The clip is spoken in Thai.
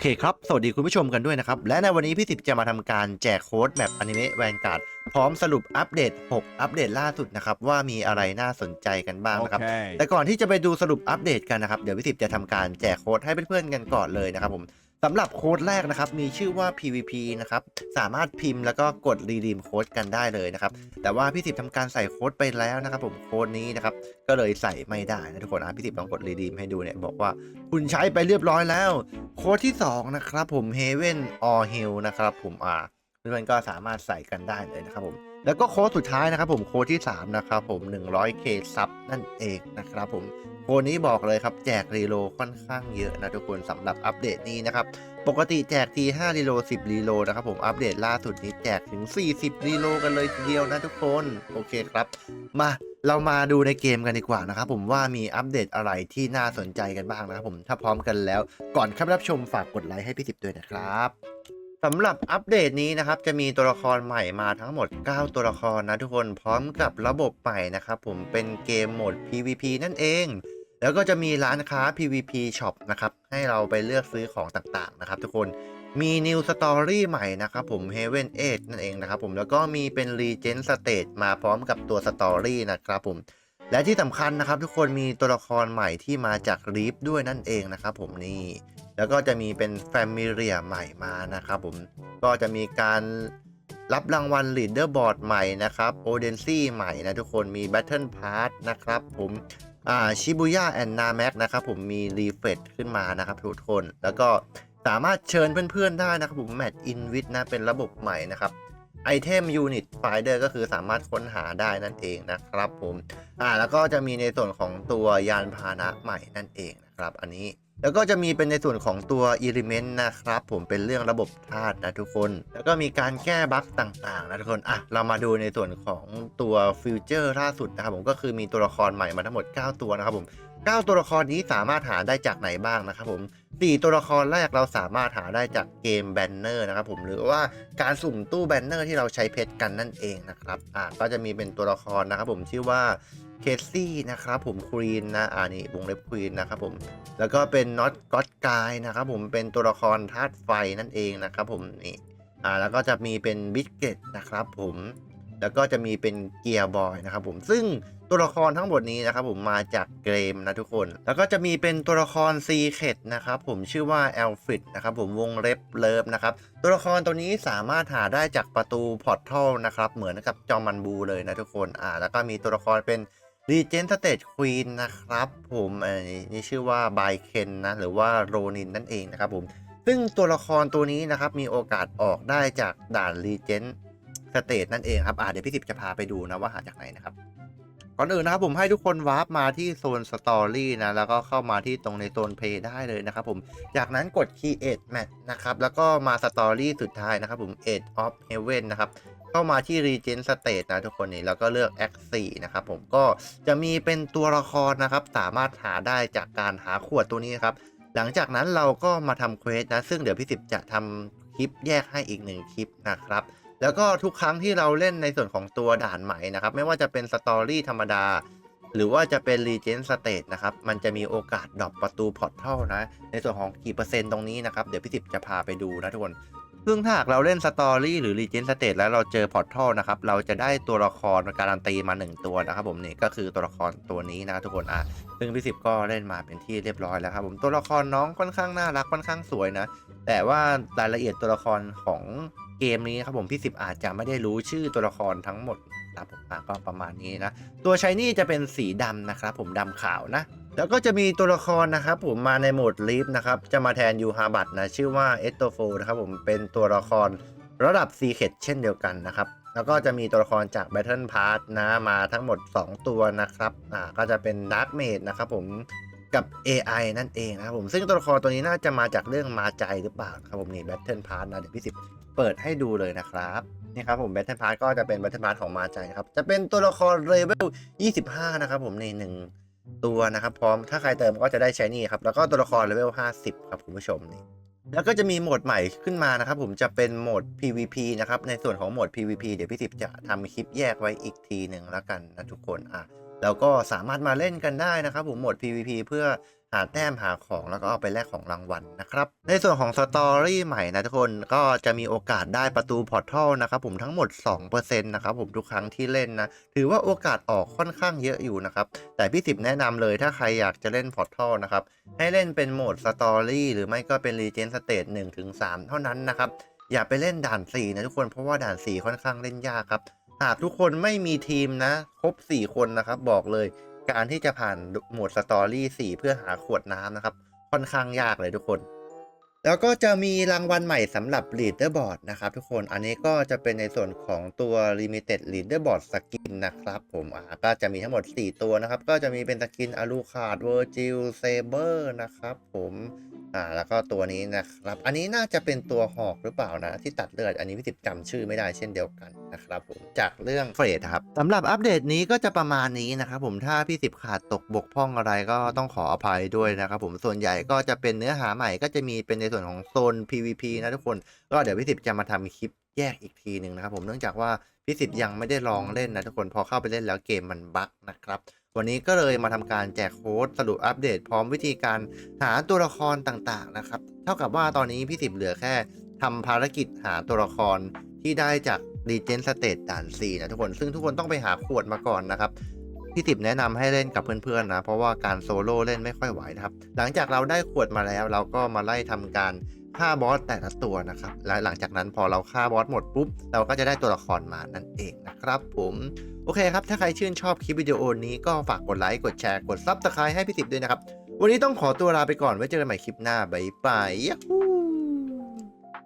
เคครับ สวัสดีคุณผู้ชมกันด้วยนะครับ และในวันนี้พี่สิบจะมาทำการแจกโค้ดแบบอนิเมะแวนการ์ดพร้อมสรุปอัปเดต 6 อัปเดตล่าสุดนะครับ ว่ามีอะไรน่าสนใจกันบ้างนะครับ Okay. แต่ก่อนที่จะไปดูสรุปอัปเดตกันนะครับ เดี๋ยวพี่สิบจะทำการแจกโค้ดให้เพื่อนๆกันก่อนเลยนะครับผม สำหรับโค้ดแรกนะครับ มีชื่อว่า PVP นะครับ สามารถพิมพ์แล้วก็กดรีดีมโค้ดกันได้เลยนะครับ แต่ว่าพี่สิบทำการใส่โค้ดไปแล้วนะครับผมโค้ดนี้นะครับ ก็เลยใส่ไม่ได้นะทุกคนอะพี่สิบลองกดรีดีมให้ดูเนี่ย บอกว่าคุณใช้ไปเรียบร้อยแล้ว โค้ดที่ 2 นะครับผม Heaven or Hill นะครับผมอ่าเพื่อนก็สามารถใส่กันได้เลยนะครับผม แล้วก็โค้ดสุดท้ายนะครับผมโค้ดที่ 3 นะครับผม 100k ซับนั่นเองนะครับผมโค้ดนี้บอกเลยครับแจกรีโลค่อนข้างเยอะนะทุกคนสำหรับอัปเดตนี้นะครับ ปกติแจกที5รีโล10 รีโลนะครับผมอัปเดตล่าสุดนี้แจกถึง 40 รีโลกันเลยทีเดียวนะทุกคนโอเคครับ มาเรามาดูในเกมกันดีกว่านะครับผมว่ามีอัปเดตอะไรที่น่าสนใจกันบ้างนะครับผมถ้าพร้อมกันแล้ว ก่อนเข้ารับชมฝากกดไลค์ให้พี่สิบด้วยนะครับ สำหรับอัปเดตนี้นะครับจะมีตัวละครใหม่มาทั้งหมด 9 ตัวละครนะทุกคนพร้อมกับระบบใหม่นะครับผมเป็นเกมโหมด PVP นั่นเอง แล้วก็จะมีร้านค้า PVP Shop นะครับให้เราไปเลือกซื้อของต่างๆนะครับทุกคนมี New Story ใหม่นะครับผม Heaven 8นั่นเองนะครับผมแล้วก็มีเป็น Legend Stage มาพร้อมกับตัว Story นะครับผมและที่สำคัญนะครับทุกคนมีตัวละครใหม่ที่มาจากรีฟด้วยนั่นเองนะครับผมนี่ แล้วก็จะมีเป็นแฟมิเลียใหม่มานะครับผมก็จะมีการรับรางวัล Leaderboard ใหม่นะครับโอเดนซี่ใหม่นะทุกคนมี Battle Pass นะครับผมอ่าชิบุย่าแอนนาแม็กนะครับผมมีรีเฟรชขึ้นมานะครับทุกคน แล้วก็สามารถเชิญเพื่อนๆได้นะครับผมแมทอินวิดนะเป็นระบบใหม่นะครับไอเทมยูนิตไฟเดอร์ก็คือสามารถค้นหาได้นั่นเองนะครับผมอ่าแล้วก็จะมีในส่วนของตัวยานพาหนะใหม่นั่นเองนะครับ อันนี้ แล้วก็จะมีเป็นในส่วนของตัวอิเลเมนต์นะครับ ผมเป็นเรื่องระบบธาตุนะทุกคน แล้วก็มีการแก้บั๊กต่างๆนะทุกคนอะเรามาดูในส่วนของตัวฟิวเจอร์ล่าสุดนะครับผมก็คือมีตัวละครใหม่มาทั้งหมด 9 ตัวนะครับผม 9 ตัวละครนี้สามารถหาได้จากไหนบ้างนะครับผม4ตัวละครแรกเราสามารถหาได้จากเกมแบนเนอร์นะครับผมหรือว่าการสุ่มตู้แบนเนอร์ที่เราใช้เพชรกันนั่นเองนะครับอะก็จะมีเป็นตัวละครนะครับผมชื่อว่า เคซี่นะครับผมควีนนะอ่านี่วงเล็บควีนนะครับผมแล้วก็เป็นน็อตก็อดกายนะครับผมเป็นตัวละครธาตุไฟนั่นเองนะครับผมนี่อ่าแล้วก็จะมีเป็นบิสเกตนะครับผมแล้วก็จะมีเป็นเกียร์บอยนะครับผมซึ่งตัวละครทั้งหมดนี้นะครับผมมาจากเกมนะทุกคน แล้วก็จะมีเป็นตัวละครซีเคดนะครับผมชื่อว่าแอลฟริดนะครับผมวงเล็บเลิฟนะครับตัวละครตัวนี้สามารถหาได้จากประตูพอร์ทัลนะครับเหมือนกับจอมันบูเลยนะทุกคนอ่าแล้วก็มีตัวละครเป็น r e g e n t Stage Queen นะครับผมอันนี้นี่ชื่อว่าไบเคนนะ หรือว่าโรนินนั่นเองนะครับผม ซึ่งตัวละครตัวนี้นะครับมีโอกาสออกได้จากด่าน r e g e n t Stage นั่นเองครับอ่าเดี๋ยวพี่สิบจะพาไปดูนะว่าหาจากไหนนะครับ ก่อนอื่นนะครับผมให้ทุกคนวาร์ปมาที่โซนสตอรี่นะ แล้วก็เข้ามาที่ตรงในโซนเพย์ได้เลยนะครับผม จากนั้นกด Create Match นะครับ แล้วก็มาสตอรี่สุดท้ายนะครับผม Age of Heaven นะครับ เข้ามาที่ Regen State นะทุกคนนี่แล้วก็เลือก Act 4นะครับผมก็จะมีเป็นตัวละครนะครับ สามารถหาได้จากการหาขวดตัวนี้ครับ หลังจากนั้นเราก็มาทำเควสนะ ซึ่งเดี๋ยวพี่สิบจะทำคลิปแยกให้อีกหนึ่งคลิปนะครับ แล้วก็ทุกครั้งที่เราเล่นในส่วนของตัวด่านใหม่นะครับ ไม่ว่าจะเป็นสตอรี่ธรรมดา หรือว่าจะเป็น Regent State นะครับ มันจะมีโอกาสดรอปประตูพอร์ทัลนะ ในส่วนของกี่เปอร์เซ็นต์ตรงนี้นะครับ เดี๋ยวพี่สิบจะพาไปดูนะทุกคน ซึ่งถ้าหากเราเล่นสตอรี่หรือ Regent State แล้วเราเจอพอร์ทัลนะครับ เราจะได้ตัวละครการันตีมา 1 ตัวนะครับผมนี่ก็คือตัวละครตัวนี้นะทุกคนอะซึ่งพี่สิบก็เล่นมาเป็นที่เรียบร้อยแล้วครับผมตัวละครน้องค่อนข้างน่ารักค่อนข้างสวยนะ แต่ว่ารายละเอียดตัวละครของเกมนี้ครับผมพี่สิบอาจจะไม่ได้รู้ชื่อตัวละครทั้งหมดครับผมอะก็ประมาณนี้นะ ตัวชายนี่จะเป็นสีดำนะครับผมดำขาวนะ แล้วก็จะมีตัวละครนะครับผมมาในโหมดลิฟนะครับ จะมาแทนยูฮาบัตนะ ชื่อว่าเอสโตโฟนะครับผมเป็นตัวละครระดับซีเคดเช่นเดียวกันนะครับ แล้วก็จะมีตัวละครจาก Battle Pass นะมาทั้งหมด 2 ตัวนะครับอ่าก็จะเป็น Dark Mage นะครับผมกับ AI นั่นเองนะครับผมซึ่งตัวละครตัวนี้น่าจะมาจากเรื่องมาใจหรือเปล่าครับผมนี่ Battle Pass นะเดี๋ยวพี่สิบเปิดให้ดูเลยนะครับนี่ครับผม Battle Pass ก็จะเป็น Battle Pass ของมาใจนะครับจะเป็นตัวละครเลเวล25 นะครับผมในหนึ่ง ตัวนะครับ พร้อมถ้าใครเติมก็จะได้ใช้นี่ครับ แล้วก็ตัวละครเลเวล 50 ครับคุณผู้ชมนี่แล้วก็จะมีโหมดใหม่ขึ้นมานะครับ ผมจะเป็นโหมด PVP นะครับ ในส่วนของโหมด PVP เดี๋ยวพี่สิบจะทำคลิปแยกไว้อีกทีหนึ่งแล้วกันนะทุกคนอะ แล้วก็สามารถมาเล่นกันได้นะครับผมโหมด PVP เพื่อหาแต้มหาของแล้วก็เอาไปแลกของรางวัลนะครับ ในส่วนของสตอรี่ใหม่นะทุกคนก็จะมีโอกาสได้ประตูพอร์ทัลนะครับผมทั้งหมด 2%นะครับผมทุกครั้งที่เล่นนะ ถือว่าโอกาสออกค่อนข้างเยอะอยู่นะครับ แต่พี่สิบแนะนำเลยถ้าใครอยากจะเล่นพอร์ทัลนะครับ ให้เล่นเป็นโหมดสตอรี่หรือไม่ก็เป็นรีเจนสเตจ1ถึง3เท่านั้นนะครับ อย่าไปเล่นด่าน 4 นะทุกคนเพราะว่าด่าน 4 ค่อนข้างเล่นยากครับ หากทุกคนไม่มีทีมนะ ครบ 4 คนนะครับ บอกเลยการที่จะผ่านโหมดสตอรี่4เพื่อหาขวดน้ำนะครับ ค่อนข้างยากเลยทุกคน แล้วก็จะมีรางวัลใหม่สำหรับ Leaderboard นะครับทุกคนอันนี้ก็จะเป็นในส่วนของตัว Limited Leaderboard Skin นะครับผมอ่าก็จะมีทั้งหมด 4 ตัวนะครับ ก็จะมีเป็นสกิน Alucard Virgil Saber นะครับผมอ่าแล้วก็ตัวนี้นะครับ อันนี้น่าจะเป็นตัวหอกหรือเปล่านะ ที่ตัดเลือดอันนี้พี่ติดจำชื่อไม่ได้เช่นเดียวกันนะครับผมจากเรื่องเฟรดครับสำหรับอัปเดตนี้ก็จะประมาณนี้นะครับผมถ้าพี่สิบขาดตกบกพร่องอะไรก็ต้องขออภัยด้วยนะครับผมส่วนใหญ่ก็จะเป็นเนื้อหาใหม่ก็จะมีเป็นในส่วนของโซน PVP นะทุกคน ก็เดี๋ยวพี่สิบจะมาทำคลิปแยกอีกทีหนึ่งนะครับผมเนื่องจากว่าพี่สิบยังไม่ได้ลองเล่นนะทุกคนพอเข้าไปเล่นแล้วเกมมันบั๊กนะครับวันนี้ก็เลยมาทำการแจกโค้ดสรุปอัปเดต พร้อมวิธีการหาตัวละครต่างๆนะครับเท่ากับว่าตอนนี้พี่สิบเหลือแค่ทำภารกิจหาตัวละครที่ได้จากดีเจนสเต e ด่าน4นะทุกคนซึ่งทุกคนต้องไปหาขวดมาก่อนนะครับ พี่ติบแนะนำให้เล่นกับเพื่อนๆนะ เพราะว่าการโซโล่เล่นไม่ค่อยไหวนะครับ หลังจากเราได้ขวดมาแล้ว เราก็มาไล่ทำการฆ่าบอสแต่ละตัวนะครับและหลังจากนั้นพอเราฆ่าบอสหมดปุ๊บ เราก็จะได้ตัวละครมานั่นเองนะครับผมโอเคครับ ถ้าใครชื่นชอบคลิปวิดีโอนี้ก็ฝากกดไลค์กดแชร์กดซับสไครต์ให้พี่ติบด้วยนะครับ วันนี้ต้องขอตัวลาไปก่อนไว้เจอกันใหม่คลิปหน้าบ๊ายบายยู